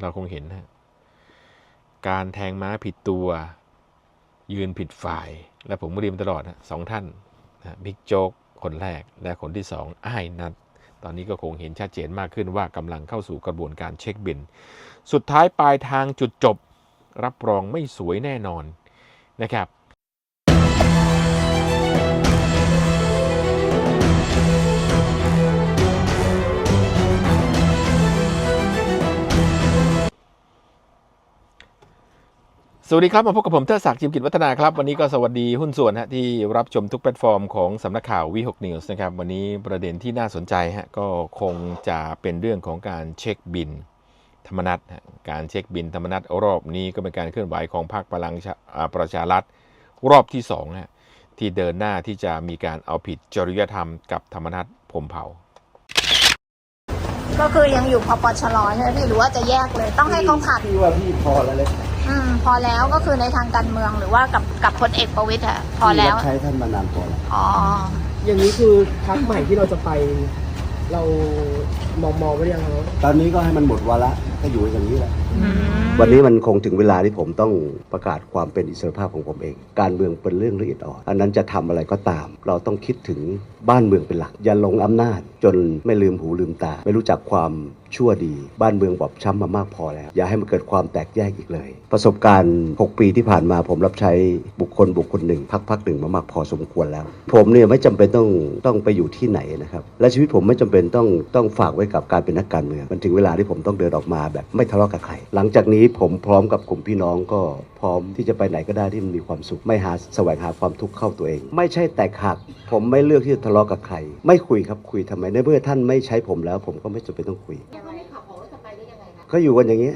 เราคงเห็นนะการแทงม้าผิดตัว ยืนผิดฝ่าย และผมก็เรียนมาตลอดนะสองท่านนะบิ๊กโจ๊กคนแรกและคนที่สองอ้ายนัดตอนนี้ก็คงเห็นชัดเจนมากขึ้นว่ากำลังเข้าสู่กระบวนการเช็คบิน สุดท้ายปลายทางจุดจบ รับรองไม่สวยแน่นอนนะครับ วัสดีครับ มาพบกับผมเทิดศักดิ์จิมกิจวัฒนาครับ วันนี้ก็สวัสดีหุ้นส่วนฮะที่รับชมทุกแพลตฟอร์มของสำนักข่าววีหกนิวส์นะครับ วันนี้ประเด็นที่น่าสนใจฮะก็คงจะเป็นเรื่องของการเช็คบินธรรมนัตฮะการเช็คบินธรรมนัตรอบนี้ก็เป็นการเคลื่อนไหวของพรรคพลังชาอ่าประชารัฐรอบที่สองฮะที่เดินหน้าที่จะมีการเอาผิดจริยธรรมกับธรรมนัตพรหมเผ่าก็คือยังอยู่พปชรใช่ไหมพี่หรือว่าจะแยกเลยต้องให้เขาผัดพี่ว่าพี่พอแล้วเลย อืมพอแล้วก็คือในทางการเมืองหรือว่ากับกับพลเอกประวิตยอะพอแล้วพี่รับใช้ท่านมานานพอแล้ว อ๋อ อย่างนี้คือพักใหม่ที่เราจะไป เรา มองมองไว้หรือยังครับตอนนี้ก็ให้มันหมดวาระก็อยู่อย่างนี้แหละอืมวันนี้มันคงถึงเวลาที่ผมต้องประกาศความเป็นอิสรภาพของผมเอง การเมืองเป็นเรื่องละเอียดอ่อน อันนั้นจะทำอะไรก็ตาม เราต้องคิดถึงบ้านเมืองเป็นหลัก อย่าหลงอำนาจ จนไม่ลืมหูลืมตา ไม่รู้จักความชั่วดี บ้านเมืองบอบช้ำมามากพอแล้ว อย่าให้มันเกิดความแตกแยกอีกเลย ประสบการณ์ 6 ปีที่ผ่านมาผมรับใช้บุคคลบุคคลหนึ่งพักพักหนึ่งมามากพอสมควรแล้ว ผมเนี่ยไม่จำเป็นต้องต้องไปอยู่ที่ไหนนะครับ และชีวิตผมไม่จำเป็นต้องต้องฝากไว้กับการเป็นนักการเมืองมันถึงเวลาที่ผมต้องเดินออกมาแบบไม่ทะเลาะกับใคร หลังจากนี้ผมพร้อมกับกลุ่มพี่น้องก็พร้อมที่จะไปไหนก็ได้ที่มันมีความสุข ไม่หาแสวงหาความทุกข์เข้าตัวเอง ไม่ใช่แตกหัก ผมไม่เลือกที่จะทะเลาะกับใคร ไม่คุยครับคุยทำไมในเมื่อท่านไม่ใช้ผมแล้ว ผมก็ไม่จำเป็นต้องคุยก็อยู่กันอย่างนี้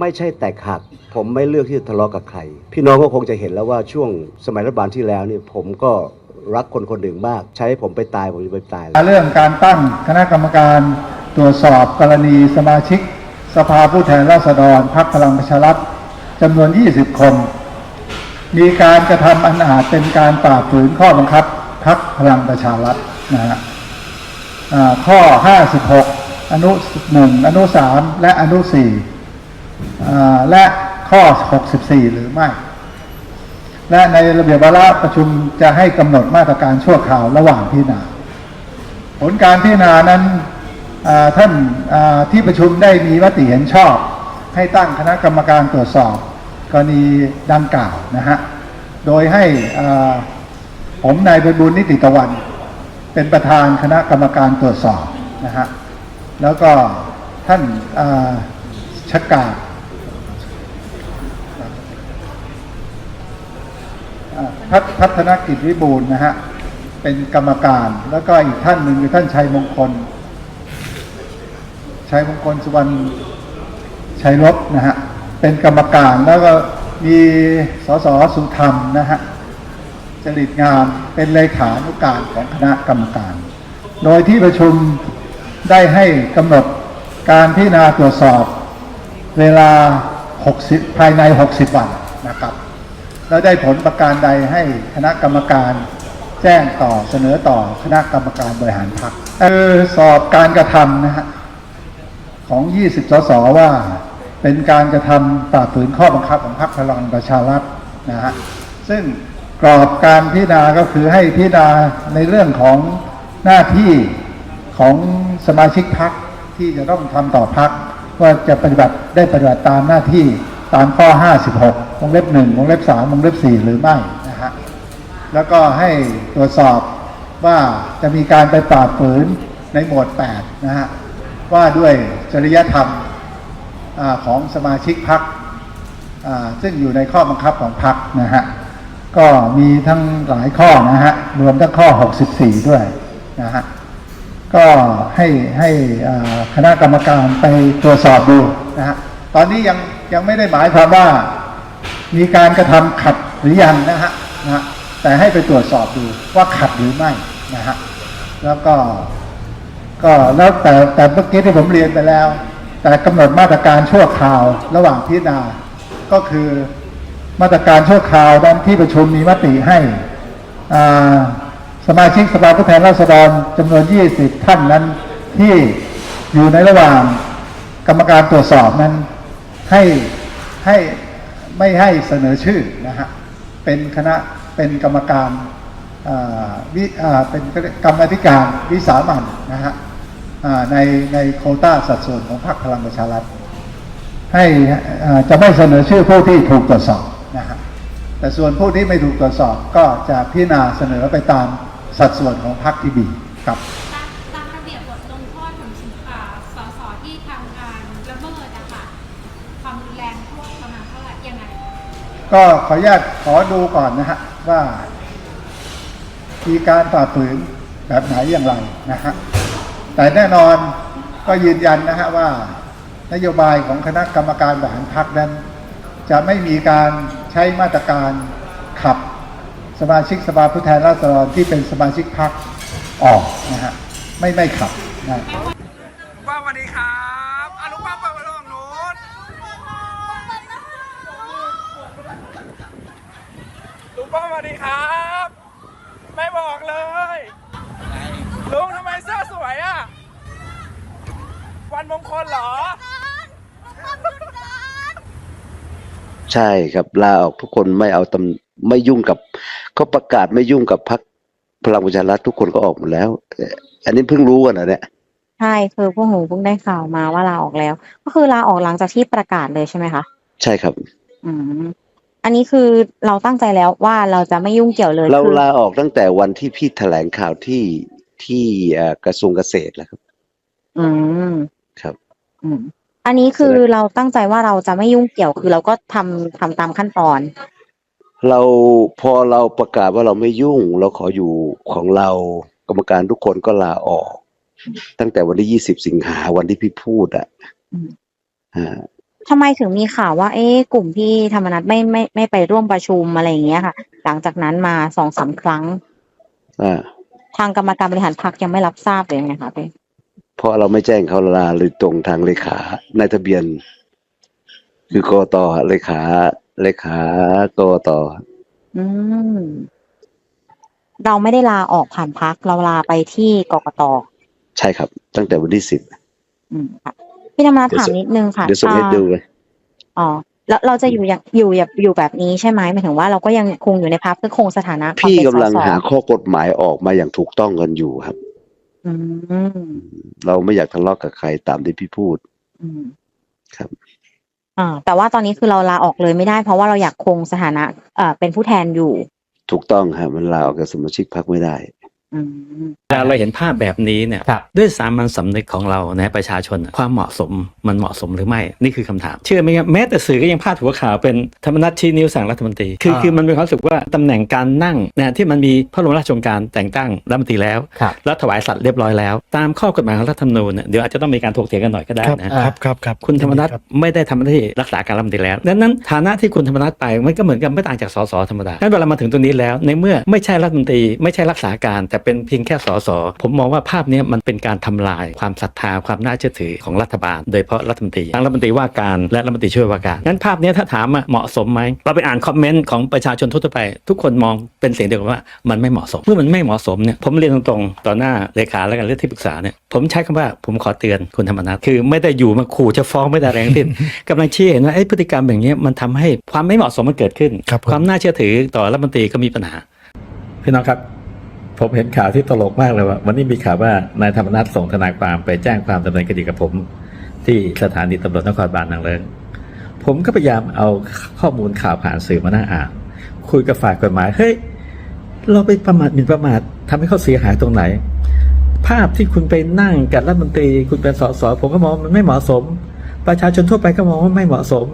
ไม่ใช่แตกหัก ผมไม่เลือกที่จะทะเลาะกับใคร พี่น้องก็คงจะเห็นแล้วว่าช่วงสมัยรัฐบาลที่แล้วเนี่ยผมก็ รักคนคนหนึ่งมาก ใช้ให้ผมไปตายผมจะไปตาย เรื่องการตั้งคณะกรรมการตรวจสอบกรณีสมาชิก สภาผู้แทนราษฎรพรรคพลังประชารัฐจำนวน 20 คน มีการกระทำอันอาจเป็นการฝ่าฝืนข้อบังคับพรรคพลังประชารัฐนะฮะอ่าข้อ 56 อนุ 1 อนุ 3 และอนุ4อ่าและข้อ 64 หรือไม่ และในระเบียบวาระประชุมจะให้กำหนดมาตรการชั่วคราวระหว่างพิจารณา ผลการพิจารณานั้นท่านที่ประชุมได้มีมติเห็นชอบ ให้ตั้งคณะกรรมการตรวจสอบ กรณีดังกล่าวนะฮะ โดยให้ผมนายไพบุญนิติตะวัน เป็นประธานคณะกรรมการตรวจสอบนะฮะ แล้วก็ท่านชักการ พัฒพัฒนกิจวิบูลย์นะฮะเป็นกรรมการ แล้วก็อีกท่านหนึ่งคือท่านชัยมงคลชัยมงคลสุวรรณชัยรบนะฮะเป็นกรรมการแล้วก็มีสสสุธรรมนะฮะจริตงามเป็นเลขานุการของคณะกรรมการ โดยที่ประชุมได้ให้กำหนดการพิจารณาตรวจสอบเวลา 60 ภายใน 60 วันนะครับ แล้วได้ผลประการใดให้คณะกรรมการแจ้งต่อเสนอต่อคณะกรรมการบริหารพรรคคือสอบการกระทำนะฮะของ 20 สสว่าเป็นการกระทำฝ่าฝืนข้อบังคับของพรรคพลังประชารัฐนะฮะซึ่งกรอบการพิจารณาก็คือให้พิจารณาในเรื่องของหน้าที่ของสมาชิกพรรคที่จะต้องทำต่อพรรคว่าจะปฏิบัติได้ปฏิบัติตามหน้าที่ ตามข้อ 56วงเล็บ1วงเล็บ3วงเล็บ4หรือไม่นะฮะแล้วก็ให้ตรวจสอบว่าจะมีการไปปราบฝืนในหมวด8นะฮะว่าด้วยจริยธรรมอของสมาชิกพักซึ่งอยู่ในข้อบังคับของพักนะฮะก็มีทั้งหลายข้อนะฮะรวมทั้งข้อ 64 ด้วยนะฮะก็ให้ให้คณะกรรมการไปตรวจสอบดูนะฮะตอนนี้ยัง ยังไม่ได้หมายความว่ามีการกระทำขัดหรือยังนะฮะนะฮะแต่ให้ไปตรวจสอบดูว่าขัดหรือไม่นะฮะแล้วก็ก็แล้วแต่แต่เมื่อกี้ที่ผมเรียนไปแล้ว แต่กำหนดมาตรการชั่วคราวระหว่างพิจารณา ก็คือมาตรการชั่วคราวด้านที่ประชุมมีมติให้สมาชิกสภาผู้แทนราษฎรจำนวน 20 ท่านนั้นที่อยู่ในระหว่างกรรมการตรวจสอบนั้น ให้ให้ไม่ให้เสนอชื่อนะฮะเป็นคณะเป็นกรรมการวิเป็นกรรมธิการวิสามันนะฮะในในโคต้าสัดส่วนของพรรคพลังประชารัฐให้จะไม่เสนอชื่อผู้ที่ถูกตรวจสอบนะฮะแต่ส่วนผู้ที่ไม่ถูกตรวจสอบก็จะพิจารณาเสนอไปตามสัดส่วนของพรรคที่มี ตามตามระเบียบบทลงโทษของอ่าสสที่ทำการละเมิดนะคะความรุนแรงโทษประมาณเท่าไหร่ยังไง ก็ขออนุญาตขอดูก่อนนะฮะว่ามีการฝ่าฝืนแบบไหนอย่างไรนะฮะแต่แน่นอนก็ยืนยันนะฮะว่านโยบายของคณะกรรมการบริหารพรรคนั้น จะไม่มีการใช้มาตรการขับสมาชิกสภาผู้แทนราษฎรที่เป็นสมาชิกพรรคออกนะฮะไม่ไม่ขับนะ ป้าสวัสดีครับอนุป้าเปิดประตูฝั่งนู้นลุงป้าสวัสดีครับ ไม่บอกเลย ลุงทำไมเสื้อสวยอะ วันมงคลเหรอ ใช่ครับ ลาออกทุกคนไม่เอาตำไม่ยุ่งกับเขาประกาศไม่ยุ่งกับพรรคพลังประชารัฐทุกคนก็ออกหมดแล้วเอ่ออันนี้เพิ่งรู้กันนะเนี่ยใช่คือพวกหนูเพิ่งได้ข่าวมาว่าลาออกแล้ว ก็คือลาออกหลังจากที่ประกาศเลยใช่ไหมคะใช่ครับ อืมอันนี้คือเราตั้งใจแล้วว่าเราจะไม่ยุ่งเกี่ยวเลย เราคือลาออกตั้งแต่วันที่พี่แถลงข่าวที่ที่เอ่อกระทรวงเกษตรแล้วครับ อืมครับ อืม อันนี้คือเราตั้งใจว่าเราจะไม่ยุ่งเกี่ยวคือเราก็ทำทำตามขั้นตอน เราพอเราประกาศว่าเราไม่ยุ่ง เราขออยู่ของเรากรรมการทุกคนก็ลาออก ตั้งแต่วันที่ยี่สิบสิงหาวันที่พี่พูดอะอืม อ่า ทำไมถึงมีข่าวว่า เอ๊ะกลุ่มพี่ธรรมนัฐไม่ไม่ไม่ไปร่วมประชุมอะไรอย่างเงี้ยค่ะ หลังจากนั้นมาสองสามครั้ง อ่า ทางกรรมการบริหารพรรคยังไม่รับทราบเลยไงคะพี่ เพราะเราไม่แจ้งเขาลาเลยตรงทางเลขาในทะเบียน คือกตเลขาเลขากตอืม เราไม่ได้ลาออกผ่านพัก เราลาไปที่กกตใช่ครับ ตั้งแต่วันที่สิบอืมค่ะพี่ธรรมนัฐเดี๋ยวถามส่งนิดนึงค่ะเดี๋ยวส่งให้อ่าดูเลยอ๋อแล้วเราจะอยู่อย่างอยู่แบบอยู่แบบนี้ใช่ไหมหมายถึงว่าเราก็ยังคงอยู่ในพักเพื่อคงสถานะความพี่เป็นกำลังสสหาข้อกฎหมายออกมาอย่างถูกต้องกันอยู่ครับ อืมเราไม่อยากทะเลาะกับใครตามที่พี่พูดอืมครับ อ่า แต่ว่าตอนนี้คือเราลาออกเลยไม่ได้ เพราะว่าเราอยากคงสถานะ เอ่อเป็นผู้แทนอยู่ ถูกต้องครับมันลาออกจากสมาชิกพรรคไม่ได้อืม เวลาเราเห็นภาพแบบนี้เนี่ยครับด้วยสามัญสำนึกของเรานะประชาชนน่ะความเหมาะสมมันเหมาะสมหรือไม่นี่คือคำถาม เชื่อไหมครับแม้แต่สื่อก็ยังพาดหัวข่าวเป็นธรรมนัตชี้นิ้วสั่งรัฐมนตรีคืออ่าคือมันเป็นความรู้สึกว่าตำแหน่งการนั่งนะที่มันมีพระบรมราชโองการแต่งตั้งรัฐมนตรีแล้วครับแล้วถวายสัตว์เรียบร้อยแล้ว ตามข้อกฎหมายของรัฐธรรมนูญเนี่ยเดี๋ยวอาจจะต้องมีการถกเถียงกันหน่อยก็ได้นะอ่าครับครับครับคุณธรรมนัฐไม่ได้ทำหน้าที่รักษาการรัฐมนตรีแล้วดังนั้นฐานะที่คุณธรรมนัฐไปมันก็เหมือนกับไม่ต่างจากสสธรรมดาดังนั้นเวลามาถึงตรงนี้แล้ว ในเมื่อไม่ใช่รัฐมนตรีไม่ใช่รักษาการแต่เป็นเพียงแค่สสผมมองว่าภาพเนี้ยมันเป็นการทำลายความศรัทธาความน่าเชื่อถือของรัฐบาล โดยเฉพาะรัฐมนตรีทั้งรัฐมนตรีว่าการและรัฐมนตรีช่วยว่าการงั้นภาพเนี้ยถ้าถามว่าเหมาะสมไหมเราไปอ่านคอมเมนต์ของประชาชนทั่วๆไป ทุกคนมองเป็นเสียงเดียวกันว่ามันไม่เหมาะสมเมื่อมันไม่เหมาะสมเนี่ยผมเรียนตรงๆต่อหน้าเลขาและกันเรื่องที่ปรึกษาเนี่ยผมใช้คำว่าผมขอเตือนคุณธรรมนัฐคือไม่ได้อยู่มาขู่จะฟ้องไม่ได้แรงทิ้นกำลังชี้เห็นว่าไอ้พฤติกรรมอย่างเงี้ยมันทำให้ความไม่เหมาะสมมันเกิดขึ้นครับผมความน่าเชื่อถือต่อรัฐมนตรีก็มีปัญหาพี่น้องครับ ผมเห็นข่าวที่ตลกมากเลยว่า วันนี้มีข่าวว่านายธรรมนัฐส่งทนายความไปแจ้งความดำเนินคดีกับผม ที่สถานีตำรวจนครบาลนางเลิงผมก็พยายามเอาข้อมูลข่าวผ่านสื่อมาหนั่งอ่านคุยกับฝ่ายกฎหมายเฮ้ยเราไปประมาทหมิ่นประมาททำให้เขาเสียหายตรงไหน ภาพที่คุณไปนั่งกับรัฐมนตรี คุณเป็นสสผมก็มองมันไม่เหมาะสม ประชาชนทั่วไปก็มองว่าไม่เหมาะสม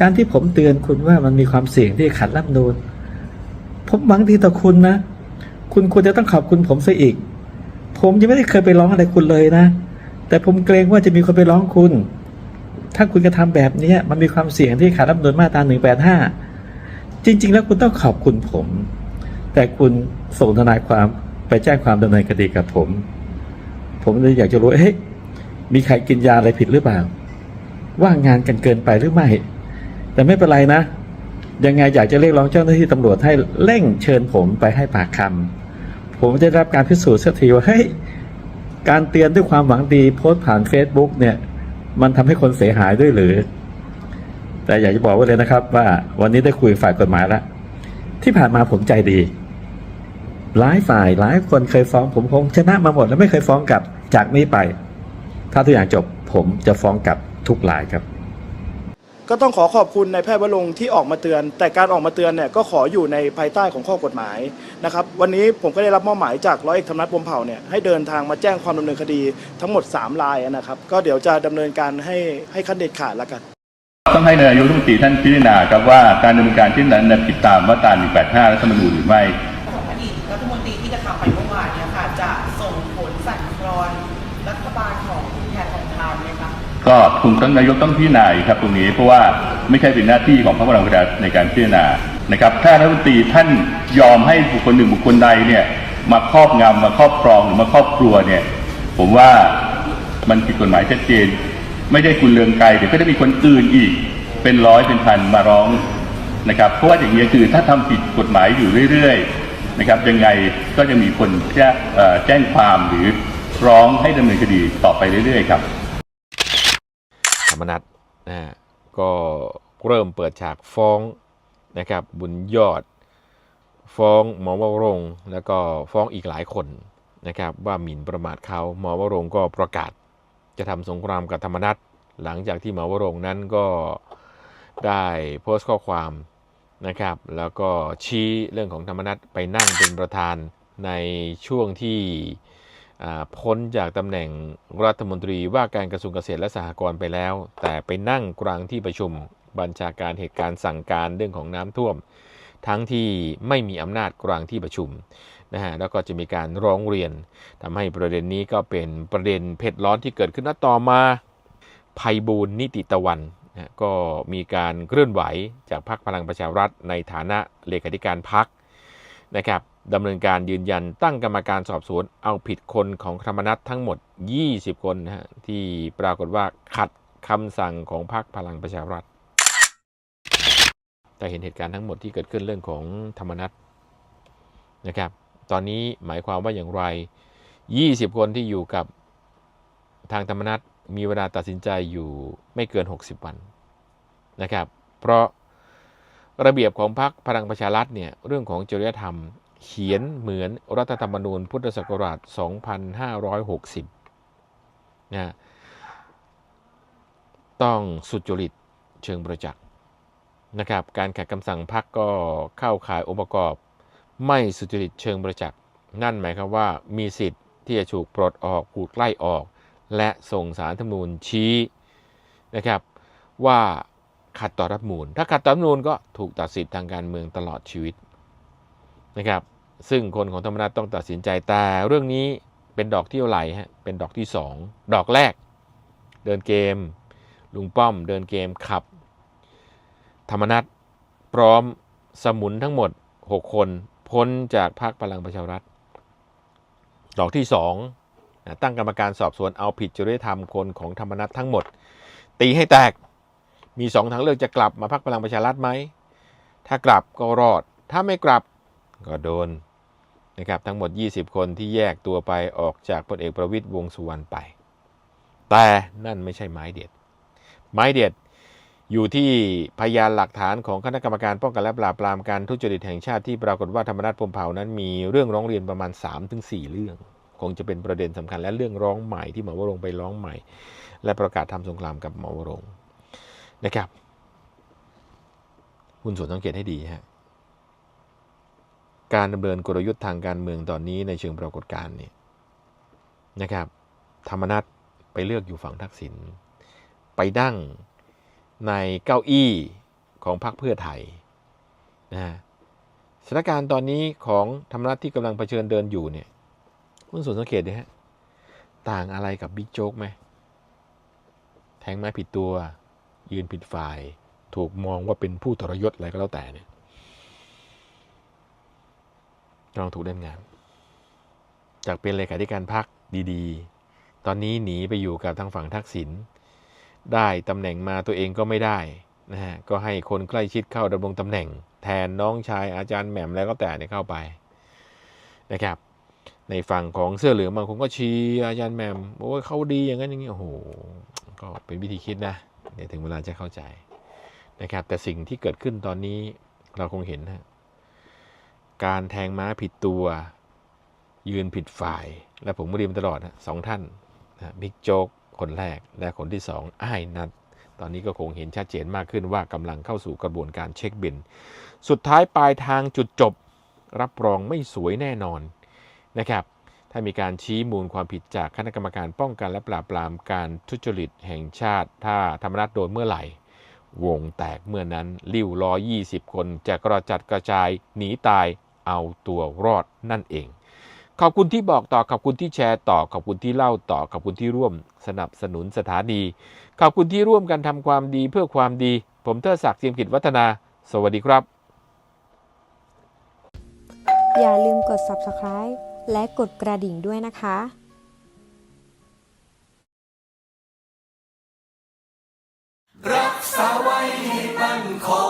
การที่ผมเตือนคุณว่ามันมีความเสี่ยงที่ขัดรัฐมนูญผมหวังดีต่อคุณนะ คุณควรจะต้องขอบคุณผมซะอีก ผมยังไม่ได้เคยไปร้องอะไรคุณเลยนะ แต่ผมเกรงว่าจะมีคนไปร้องคุณ ถ้าคุณกระทำแบบนี้มันมีความเสี่ยงที่ขัดรัฐธรรมนูญมาตราหนึ่งแปดห้าจริง ๆ แล้วคุณต้องขอบคุณผม แต่คุณส่งทนายความไปแจ้งความดำเนินคดีกับผม ผมเลยอยากจะรู้เฮ้ยมีใครกินยาอะไรผิดหรือเปล่า ว่างงานกันเกินไปหรือไม่ แต่ไม่เป็นไรนะ ยังไงอยากจะเรียกร้องเจ้าหน้าที่ตำรวจให้เร่งเชิญผมไปให้ปากคำ ผมจะได้รับการพิสูจน์สักทีว่าเฮ้ยการเตือนด้วยความหวังดีโพสต์ผ่าน Facebook เนี่ย มันทำให้คนเสียหายด้วยหรือ แต่อยากจะบอกไว้เลยนะครับ ว่าวันนี้ได้คุยฝ่ายกฎหมายแล้วที่ผ่านมาผมใจดี หลายฝ่ายหลายคนเคยฟ้องผมคงชนะมาหมดแล้วไม่เคยฟ้องกลับจากนี้ไป ถ้าทุกอย่างจบผมจะฟ้องกลับทุกรายครับ ก็ต้องขอขอบคุณนายแพทย์วรงค์ที่ออกมาเตือน แต่การออกมาเตือนเนี่ยก็ขออยู่ในภายใต้ของข้อกฎหมายนะครับวันนี้ผมก็ได้รับมอบหมายจากร้อยเอกธรรมนัฐพรหมเผ่าเนี่ยให้เดินทางมาแจ้งความดำเนินคดีทั้งหมด 3 รายนะครับ ก็เดี๋ยวจะดำเนินการให้ให้ขั้นเด็ดขาดแล้วกัน ต้องให้นายกรัฐมนตรีท่านพิจารณาครับว่าการดำเนินการที่นั้นผิดตามมาตรา 185 รัฐธรรมนูญหรือไม่ ของอดีตรัฐมนตรีที่จะทำไปเมื่อวานเนี่ยค่ะจะส่งผลสั่นคลอนรัฐบาลของคุณแพทองทานไหมคะ ก็คงต้องนายกต้องพิจารณาครับตรงนี้เพราะว่าไม่ใช่เป็นหน้าที่ของพระบรมราชาในการพิจารณานะครับ ถ้ารัฐมนตรีท่านยอมให้บุคคลหนึ่งบุคคลใดเนี่ยมาครอบงำมาครอบครองหรือมาครอบครัวเนี่ยผมว่ามันผิดกฎหมายชัดเจน ไม่ใช่คุณเลืองไกลเดี๋ยวก็จะมีคนอื่นอีก เป็นร้อยเป็นพันมาร้องนะครับเพราะว่าอย่างนี้คือถ้าทำผิดกฎหมายอยู่เรื่อยๆนะครับยังไงก็จะมีคนแจ้งความหรือร้องให้ดำเนินคดีต่อไปเรื่อยๆครับ มนัตนะก็เริ่มเปิดฉากฟ้องนะครับบุญยอด ฟ้องหมอวรงแล้วก็ฟ้องอีกหลายคนนะครับว่าหมิ่นประมาทเขาหมอวรงก็ประกาศ จะทำสงครามกับธรรมนัตหลังจากที่หมอวรงนั้นก็ได้โพสต์ข้อความนะครับ แล้วก็ชี้เรื่องของธรรมนัตไปนั่งเป็นประธานในช่วงที่ พ้นจากตำแหน่งรัฐมนตรีว่าการกระทรวงเกษตรและสหกรณ์ไปแล้ว แต่ไปนั่งกลางที่ประชุมบัญชาการเหตุการณ์สั่งการเรื่องของน้ำท่วม ทั้งที่ไม่มีอำนาจกลางที่ประชุมนะฮะแล้วก็จะมีการร้องเรียนทำให้ประเด็นนี้ก็เป็นประเด็นเผ็ดร้อนที่เกิดขึ้นณต่อมาภัยบูลนิติตะวันนะก็มีการเคลื่อนไหวจากพรรคพลังประชารัฐในฐานะเลขาธิการพรรคนะครับ ดำเนินการยืนยันตั้งกรรมการสอบสวน เอาผิดคนของธรรมนัตทั้งหมด 20 คนนะฮะที่ปรากฏว่าขัดคำสั่งของพรรคพลังประชารัฐ แต่เห็นเหตุการณ์ทั้งหมดที่เกิดขึ้นเรื่องของธรรมนัตนะครับ ตอนนี้หมายความว่าอย่างไร 20 คนที่อยู่กับทางธรรมนัตมีเวลาตัดสินใจอยู่ไม่เกิน 60 วันนะครับ เพราะระเบียบของพรรคพลังประชารัฐเนี่ยเรื่องของจริยธรรม เขียนเหมือนรัฐธรรมนูญพุทธศักราช 2560 นะต้องสุจริตเชิงประจักษ์นะครับ การขัดคำสั่งพรรคก็เข้าข่ายองค์ประกอบ ไม่สุจริตเชิงประจักษ์นั่นหมายความว่ามีสิทธิ์ที่จะถูกปลดออกถูกไล่ออก และส่งสารธรรมนูญชี้นะครับว่าขัดต่อรัฐมนูญถ้าขัดต่อรัฐมนูญก็ถูกตัดสิทธิ์ทางการเมืองตลอดชีวิต นะครับซึ่งคนของธรรมนัตต้องตัดสินใจแต่เรื่องนี้เป็นดอกที่เท่าไหร่ฮะเป็นดอกที่ 2 ดอกแรก เดินเกม ลุงป้อมเดินเกมขับ ธรรมนัตพร้อมสมุนทั้งหมด 6 คนพ้นจากพรรคพลังประชารัฐ ดอกที่ 2 ตั้งกรรมการสอบสวนเอาผิดจริยธรรมคนของธรรมนัตทั้งหมด ตีให้แตกมีสองทางเลือกจะกลับมาพักพลังประชารัฐไหมถ้ากลับก็รอด ถ้าไม่กลับ ก็โดนนะครับทั้งหมด 20 คนที่แยกตัวไปออกจากพลเอกประวิตยวงสุวรรณไป แต่นั่นไม่ใช่ไม้เด็ด ไม้เด็ดอยู่ที่พยานหลักฐานของคณะกรรมการป้องกันและปราบปรามการทุจริตแห่งชาติที่ปรากฏว่าธรรมนัฐพรมเผ่านั้นมีเรื่องร้องเรียนประมาณ 3-4 เรื่อง คงจะเป็นประเด็นสำคัญและเรื่องร้องใหม่ที่หมอวรงไปร้องใหม่ และประกาศทำสงครามกับหมอวรงนะครับ คุณส่วนสังเกตให้ดีฮะ การดำเนินกลยุทธ์ทางการเมืองตอนนี้ในเชิงปรากฏการณ์เนี่ยนะครับ ธรรมนัตไปเลือกอยู่ฝั่งทักษิณไปดั้งในเก้าอี้ของพรรคเพื่อไทยนะฮะสถานการณ์ตอนนี้ของธรรมนัตที่กำลังเผชิญเดินอยู่เนี่ยคุณส่วนสังเกตดิฮะต่างอะไรกับบิ๊กโจ๊กไหมแทงไม้ผิดตัว ยืนผิดฝ่าย ถูกมองว่าเป็นผู้ทรยศอะไรก็แล้วแต่เนี่ย กำลังถูกเล่นงาน จากเป็นเลขาธิการพักดีๆ ตอนนี้หนีไปอยู่กับทางฝั่งทักษิณได้ตำแหน่งมาตัวเองก็ไม่ได้นะฮะก็ให้คนใกล้ชิดเข้าดำรงตำแหน่ง แทนน้องชายอาจารย์แหม่มแล้วก็แต่เนี่ยเข้าไปนะครับ ในฝั่งของเสื้อเหลืองบางคนก็ชี้อาจารย์แหม่มโอ้ยเขาดีอย่างนั้นอย่างนี้โอ้โหก็เป็นวิธีคิดนะเดี๋ยวถึงเวลาจะเข้าใจนะครับ แต่สิ่งที่เกิดขึ้นตอนนี้เราคงเห็นนะ การแทงม้าผิดตัว ยืนผิดฝ่าย และผมเรียนมาตลอดนะสองท่านนะบิ๊กโจ๊กคนแรกและคนที่สองอ้ายนัดตอนนี้ก็คงเห็นชัดเจนมากขึ้นว่ากำลังเข้าสู่กระบวนการเช็คบิน สุดท้ายปลายทางจุดจบ รับรองไม่สวยแน่นอนนะครับ ถ้ามีการชี้มูลความผิดจากคณะกรรมการป้องกันและปราบปรามการทุจริตแห่งชาติ ถ้าธรรมนัฐโดนเมื่อไหร่ วงแตกเมื่อนั้นริ้วล้อ 20 คนจะกระจัดกระจายหนีตาย เอาตัวรอดนั่นเอง ขอบคุณที่บอกต่อ ขอบคุณที่แชร์ต่อ ขอบคุณที่เล่าต่อ ขอบคุณที่ร่วมสนับสนุนสถานี ขอบคุณที่ร่วมกันทำความดีเพื่อความดี ผมเทอศักดิ์เจียมกิจวัฒนา สวัสดีครับ อย่าลืมกด subscribe และกดกระดิ่งด้วยนะคะรักษาไว้ให้มั่นคง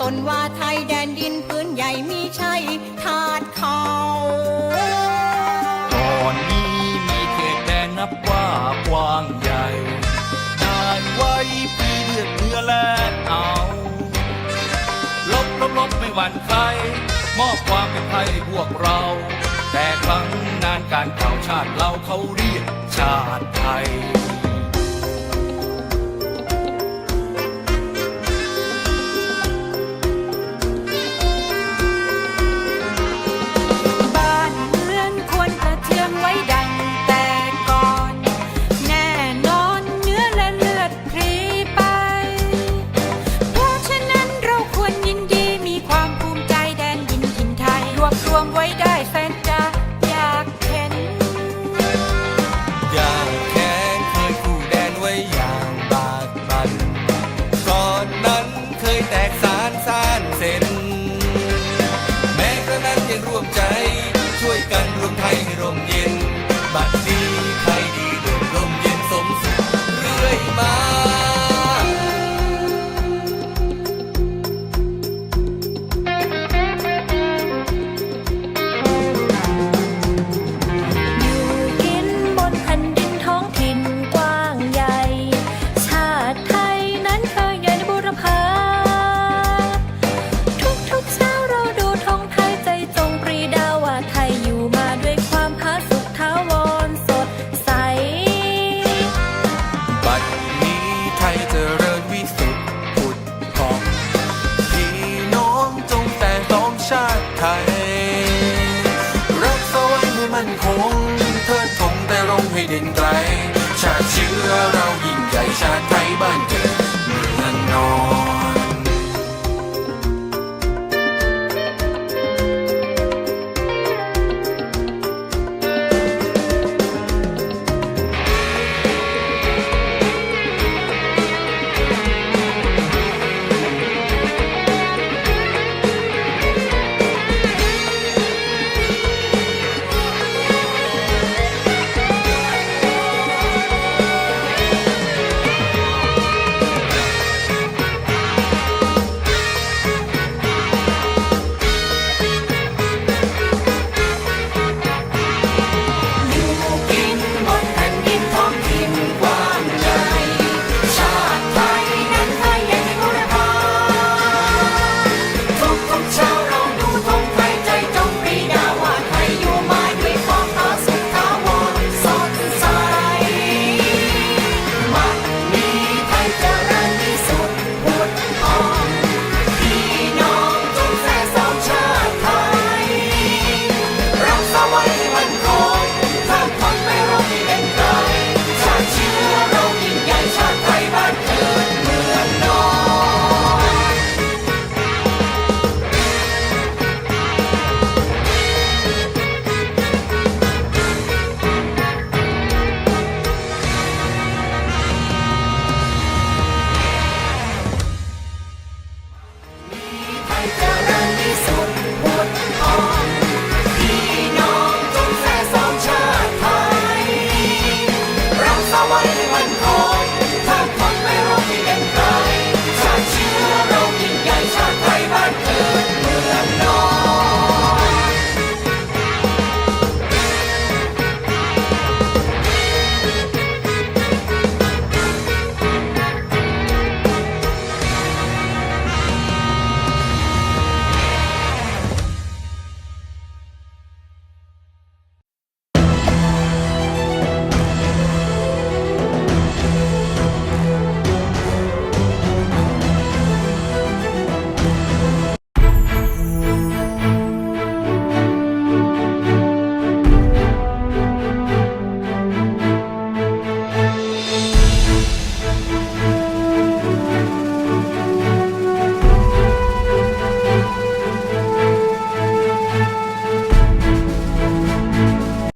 ตนว่าไทยแดนดินพื้นใหญ่มีใช่ทาดเขาก่อนนี้มีเขตแดนนับว่ากว้างใหญ่นานไว้ปีเลือดเนื้อและเอาลบลบลบไม่หวั่นใคร มอบความเป็นไทยให้พวกเรา แต่ครั้งนานการเก่าชาติเราเขาเรียกชาติไทย